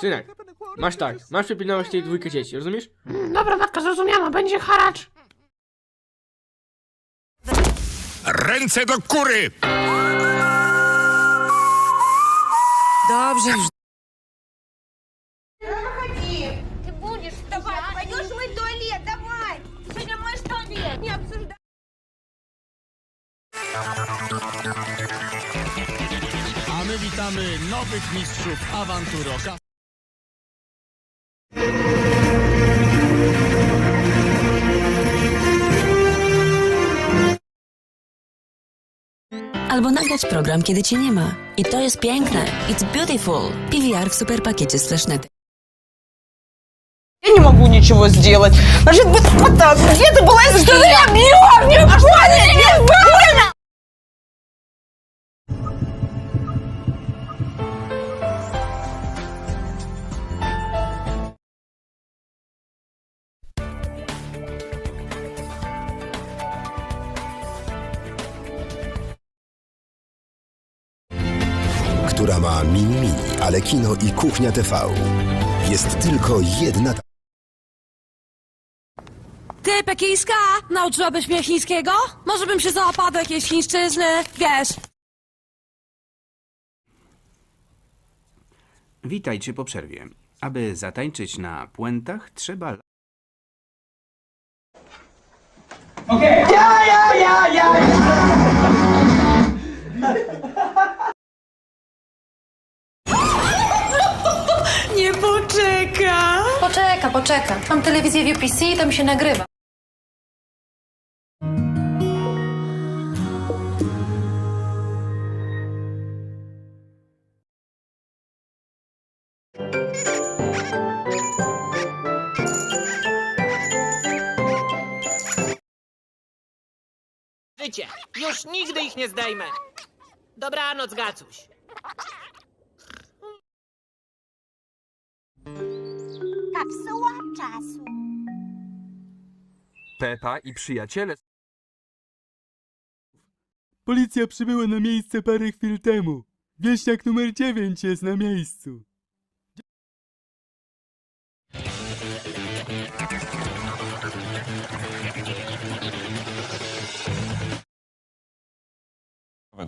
Synek, masz tak, masz przypilnować tej dwójkę dzieci, rozumiesz? Dobra, matka zrozumiała, będzie haracz. Ręce do kury! Dobrze już. Выходи! Ты будешь вставать, пойдешь мыть туалет, давай! Сегодня моешь туалет, не обсуждай! A my witamy nowych mistrzów awanturoka. Albo nagrać program, kiedy cię nie ma. I to jest piękne. It's beautiful. PVR w super pakiecie Slashnet. Я не могу ничего сделать. Значит, вот, вот так. Где ты была? Что я била? Мне больно! Мне больно! Która ma mini mini, ale kino i kuchnia TV. Jest tylko jedna Ty, Pekińska, nauczyłabyś mnie chińskiego? Może bym się załapała do jakiejś chińszczyzny, wiesz. Witajcie po przerwie. Aby zatańczyć na puentach, trzeba Nie Poczeka. Mam telewizję w UPC i tam się nagrywa. Życie, już nigdy ich nie zdejmę. Dobranoc, Gacuś. Kapsuła czasu. Pepa i przyjaciele. Policja przybyła na miejsce parę chwil temu. Wieśniak numer 9 jest na miejscu.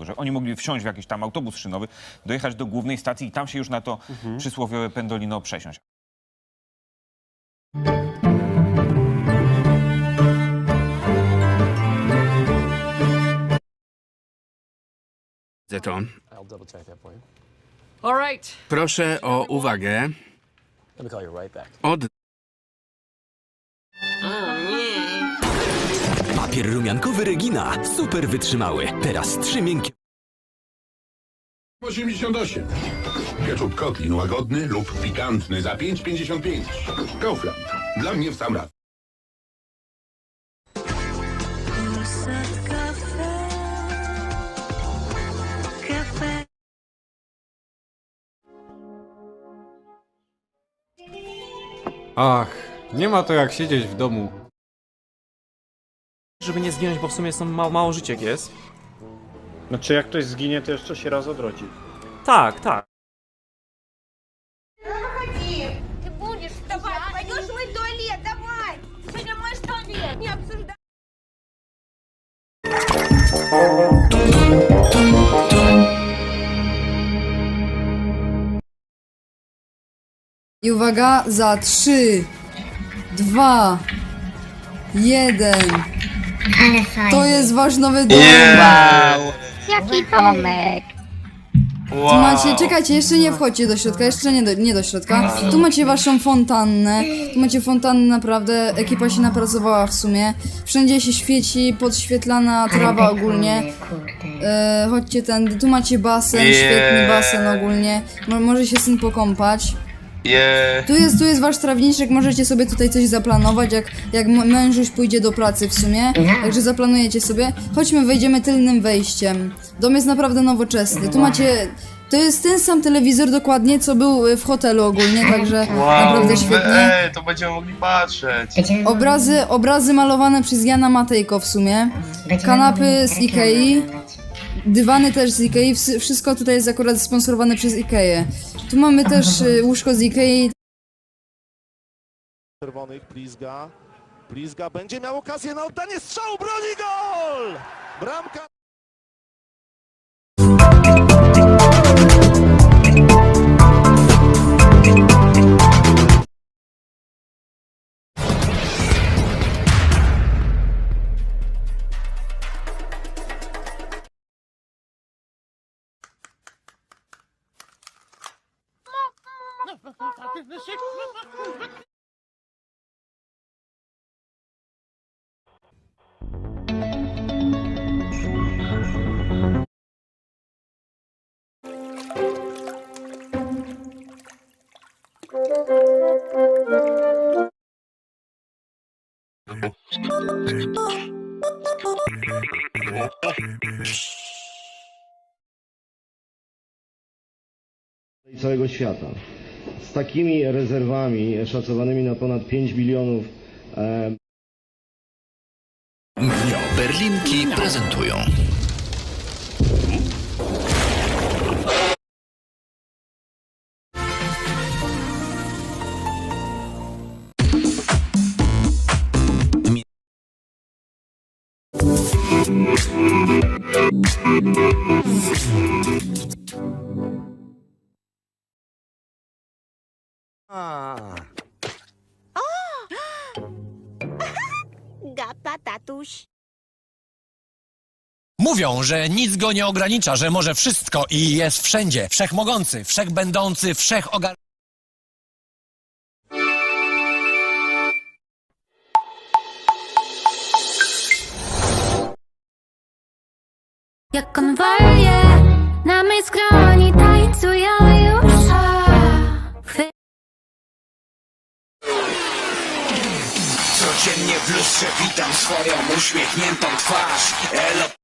że oni mogli wsiąść w jakiś tam autobus szynowy, dojechać do głównej stacji i tam się już na to przysłowiowe pendolino przesiąść. Proszę o uwagę. Od Papier rumiankowy Regina. Super wytrzymały. Teraz trzy miękkie 88. Ketchup Kotlin łagodny lub pikantny za 5,55. Kaufland. Dla mnie w sam raz. Ach, nie ma to jak siedzieć w domu. Żeby nie zginąć, bo w sumie są mało, mało życiek jest. Znaczy jak ktoś zginie, to jeszcze się raz odrodzi. Tak, tak. I uwaga, za 3, 2, 1. To jest wasz nowy dom. Jaki domek! Tu macie, czekajcie, jeszcze nie wchodźcie do środka, jeszcze nie do, nie do środka. Tu macie waszą fontannę, tu macie fontannę naprawdę, ekipa się napracowała w sumie. Wszędzie się świeci, podświetlana trawa ogólnie. E, chodźcie tędy, tu macie basen, świetny basen ogólnie. Mo, może się syn pokąpać. Tu jest, tu jest wasz trawniczek, możecie sobie tutaj coś zaplanować, jak, jak mężuś pójdzie do pracy w sumie. Także zaplanujecie sobie. Chodźmy, wejdziemy tylnym wejściem. Dom jest naprawdę nowoczesny. Tu macie... To jest ten sam telewizor dokładnie, co był y, w hotelu ogólnie, także naprawdę świetnie. to będziemy mogli patrzeć. Obrazy, obrazy malowane przez Jana Matejko w sumie. Kanapy z Ikei. Dywany też z Ikei. Wszystko tutaj jest akurat sponsorowane przez Ikeę. Tu mamy też y, łóżko z Ikei. czerwonych, Plizga. Plizga będzie miał okazję na oddanie strzału, broni gol! Bramka! Całego świata. Z takimi rezerwami szacowanymi na ponad 5 bilionów e, Berlinki prezentują. Gapa, tatuś. Mówią, że nic go nie ogranicza, że może wszystko i jest wszędzie. Wszechmogący, wszechbędący, wszechogar... Jak konwoje Codziennie w lustrze witam swoją uśmiechniętą twarz. Elo